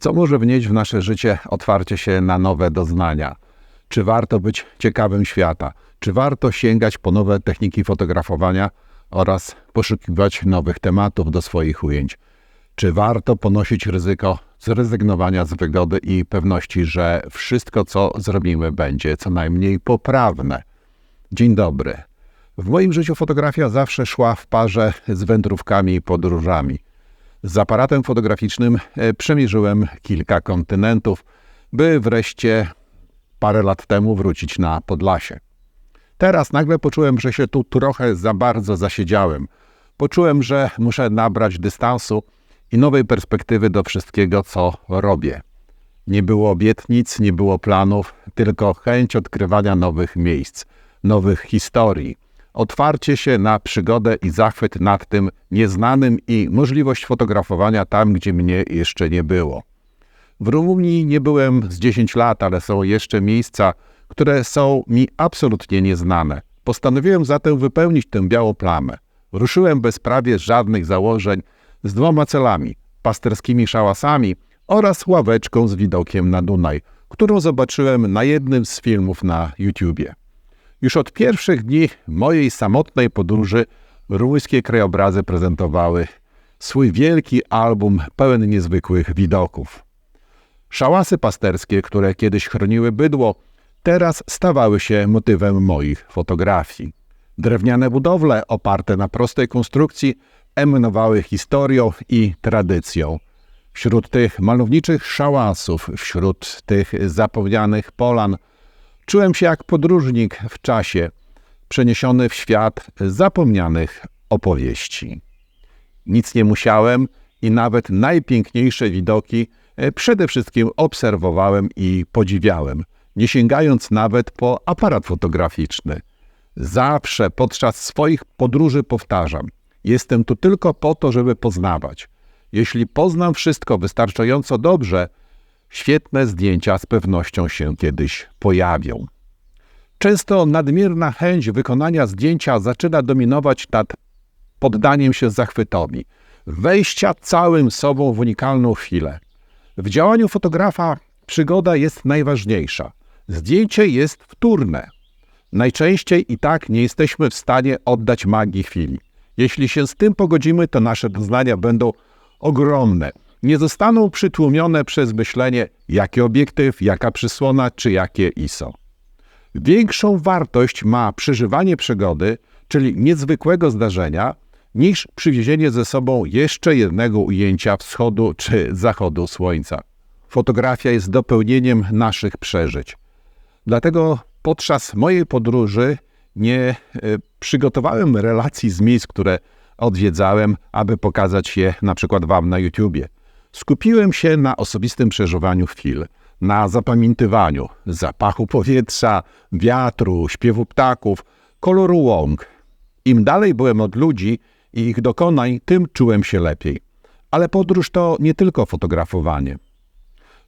Co może wnieść w nasze życie otwarcie się na nowe doznania? Czy warto być ciekawym świata? Czy warto sięgać po nowe techniki fotografowania oraz poszukiwać nowych tematów do swoich ujęć? Czy warto ponosić ryzyko zrezygnowania z wygody i pewności, że wszystko, co zrobimy, będzie co najmniej poprawne? Dzień dobry. W moim życiu fotografia zawsze szła w parze z wędrówkami i podróżami. Z aparatem fotograficznym e, przemierzyłem kilka kontynentów, by wreszcie parę lat temu wrócić na Podlasie. Teraz nagle poczułem, że się tu trochę za bardzo zasiedziałem. Poczułem, że muszę nabrać dystansu i nowej perspektywy do wszystkiego, co robię. Nie było obietnic, nie było planów, tylko chęć odkrywania nowych miejsc, nowych historii, otwarcie się na przygodę i zachwyt nad tym nieznanym i możliwość fotografowania tam, gdzie mnie jeszcze nie było. W Rumunii nie byłem z 10 lat, ale są jeszcze miejsca, które są mi absolutnie nieznane. Postanowiłem zatem wypełnić tę białą plamę. Ruszyłem bez prawie żadnych założeń z dwoma celami: pasterskimi szałasami oraz ławeczką z widokiem na Dunaj, którą zobaczyłem na jednym z filmów na YouTubie. Już od pierwszych dni mojej samotnej podróży rumuńskie krajobrazy prezentowały swój wielki album pełen niezwykłych widoków. Szałasy pasterskie, które kiedyś chroniły bydło, teraz stawały się motywem moich fotografii. Drewniane budowle oparte na prostej konstrukcji emanowały historią i tradycją. Wśród tych malowniczych szałasów, wśród tych zapomnianych polan, czułem się jak podróżnik w czasie, przeniesiony w świat zapomnianych opowieści. Nic nie musiałem i nawet najpiękniejsze widoki e, przede wszystkim obserwowałem i podziwiałem, nie sięgając nawet po aparat fotograficzny. Zawsze podczas swoich podróży powtarzam: Jestem tu tylko po to, żeby poznawać. Jeśli poznam wszystko wystarczająco dobrze, świetne zdjęcia z pewnością się kiedyś pojawią. Często nadmierna chęć wykonania zdjęcia zaczyna dominować nad poddaniem się zachwytowi, wejścia całym sobą w unikalną chwilę. W działaniu fotografa przygoda jest najważniejsza. Zdjęcie jest wtórne. Najczęściej i tak nie jesteśmy w stanie oddać magii chwili. Jeśli się z tym pogodzimy, to nasze doznania będą ogromne. Nie zostaną przytłumione przez myślenie, jaki obiektyw, jaka przysłona czy jakie ISO. Większą wartość ma przeżywanie przygody, czyli niezwykłego zdarzenia, niż przywiezienie ze sobą jeszcze jednego ujęcia wschodu czy zachodu słońca. Fotografia jest dopełnieniem naszych przeżyć. Dlatego podczas mojej podróży nie e, przygotowałem relacji z miejsc, które odwiedzałem, aby pokazać je na przykład Wam na YouTubie. Skupiłem się na osobistym przeżywaniu chwil, na zapamiętywaniu zapachu powietrza, wiatru, śpiewu ptaków, koloru łąk. Im dalej byłem od ludzi i ich dokonań, tym czułem się lepiej. Ale podróż to nie tylko fotografowanie.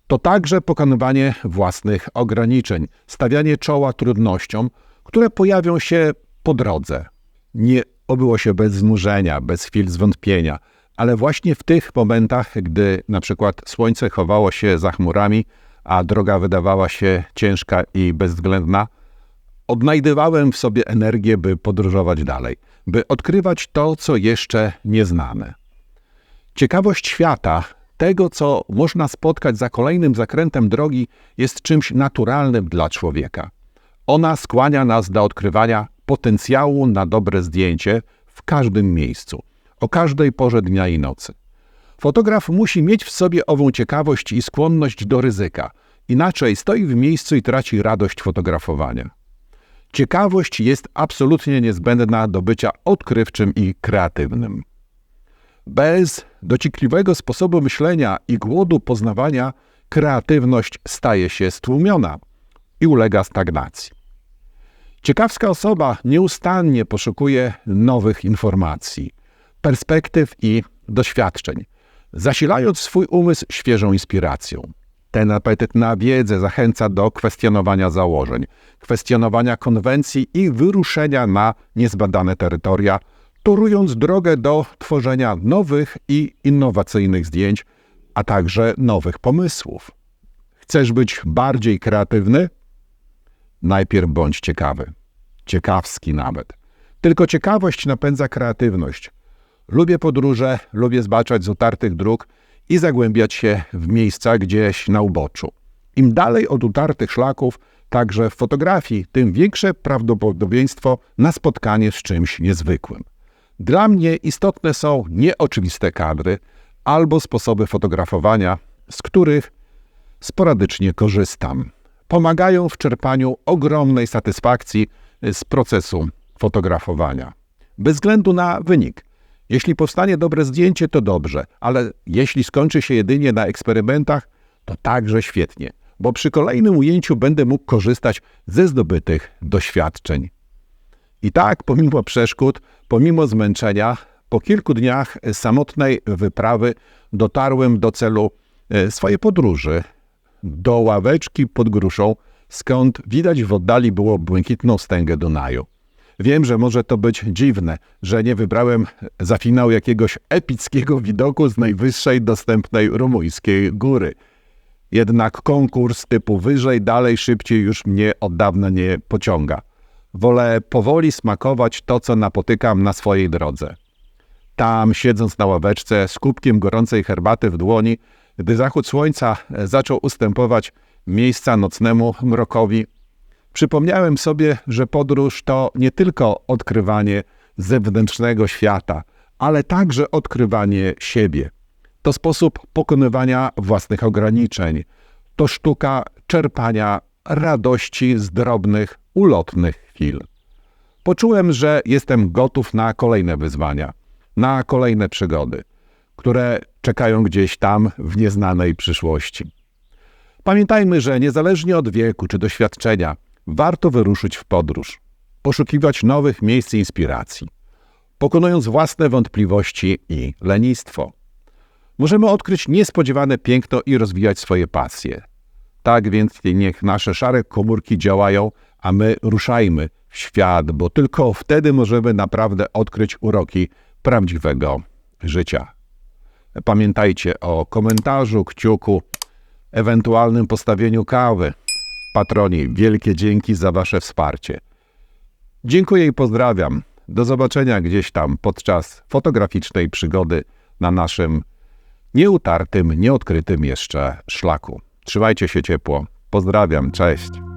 To także pokonywanie własnych ograniczeń, stawianie czoła trudnościom, które pojawią się po drodze. Nie obyło się bez znużenia, bez chwil zwątpienia, ale właśnie w tych momentach, gdy na przykład słońce chowało się za chmurami, a droga wydawała się ciężka i bezwzględna, odnajdywałem w sobie energię, by podróżować dalej, by odkrywać to, co jeszcze nieznane. Ciekawość świata, tego, co można spotkać za kolejnym zakrętem drogi, jest czymś naturalnym dla człowieka. Ona skłania nas do odkrywania potencjału na dobre zdjęcie w każdym miejscu, o każdej porze dnia i nocy. Fotograf musi mieć w sobie ową ciekawość i skłonność do ryzyka, inaczej stoi w miejscu i traci radość fotografowania. Ciekawość jest absolutnie niezbędna do bycia odkrywczym i kreatywnym. Bez dociekliwego sposobu myślenia i głodu poznawania kreatywność staje się stłumiona i ulega stagnacji. Ciekawska osoba nieustannie poszukuje nowych informacji, perspektyw i doświadczeń, zasilając swój umysł świeżą inspiracją. Ten apetyt na wiedzę zachęca do kwestionowania założeń, kwestionowania konwencji i wyruszenia na niezbadane terytoria, torując drogę do tworzenia nowych i innowacyjnych zdjęć, a także nowych pomysłów. Chcesz być bardziej kreatywny? Najpierw bądź ciekawy. Ciekawski nawet. Tylko ciekawość napędza kreatywność. Lubię podróże, lubię zbaczać z utartych dróg i zagłębiać się w miejsca gdzieś na uboczu. Im dalej od utartych szlaków, także w fotografii, tym większe prawdopodobieństwo na spotkanie z czymś niezwykłym. Dla mnie istotne są nieoczywiste kadry albo sposoby fotografowania, z których sporadycznie korzystam. Pomagają w czerpaniu ogromnej satysfakcji z procesu fotografowania. Bez względu na wynik. Jeśli powstanie dobre zdjęcie, to dobrze, ale jeśli skończy się jedynie na eksperymentach, to także świetnie, bo przy kolejnym ujęciu będę mógł korzystać ze zdobytych doświadczeń. I tak, pomimo przeszkód, pomimo zmęczenia, po kilku dniach samotnej wyprawy dotarłem do celu e, swojej podróży, do ławeczki pod gruszą, skąd widać w oddali było błękitną stęgę Dunaju. Wiem, że może to być dziwne, że nie wybrałem za finał jakiegoś epickiego widoku z najwyższej dostępnej rumuńskiej góry. Jednak konkurs typu wyżej, dalej, szybciej już mnie od dawna nie pociąga. Wolę powoli smakować to, co napotykam na swojej drodze. Tam, siedząc na ławeczce z kubkiem gorącej herbaty w dłoni, gdy zachód słońca zaczął ustępować miejsca nocnemu mrokowi, przypomniałem sobie, że podróż to nie tylko odkrywanie zewnętrznego świata, ale także odkrywanie siebie. To sposób pokonywania własnych ograniczeń. To sztuka czerpania radości z drobnych, ulotnych chwil. Poczułem, że jestem gotów na kolejne wyzwania, na kolejne przygody, które czekają gdzieś tam w nieznanej przyszłości. Pamiętajmy, że niezależnie od wieku czy doświadczenia, warto wyruszyć w podróż, poszukiwać nowych miejsc inspiracji, pokonując własne wątpliwości i lenistwo. Możemy odkryć niespodziewane piękno i rozwijać swoje pasje. Tak więc niech nasze szare komórki działają, a my ruszajmy w świat, bo tylko wtedy możemy naprawdę odkryć uroki prawdziwego życia. Pamiętajcie o komentarzu, kciuku, ewentualnym postawieniu kawy. Patroni, wielkie dzięki za Wasze wsparcie. Dziękuję i pozdrawiam. Do zobaczenia gdzieś tam podczas fotograficznej przygody na naszym nieutartym, nieodkrytym jeszcze szlaku. Trzymajcie się ciepło. Pozdrawiam, cześć.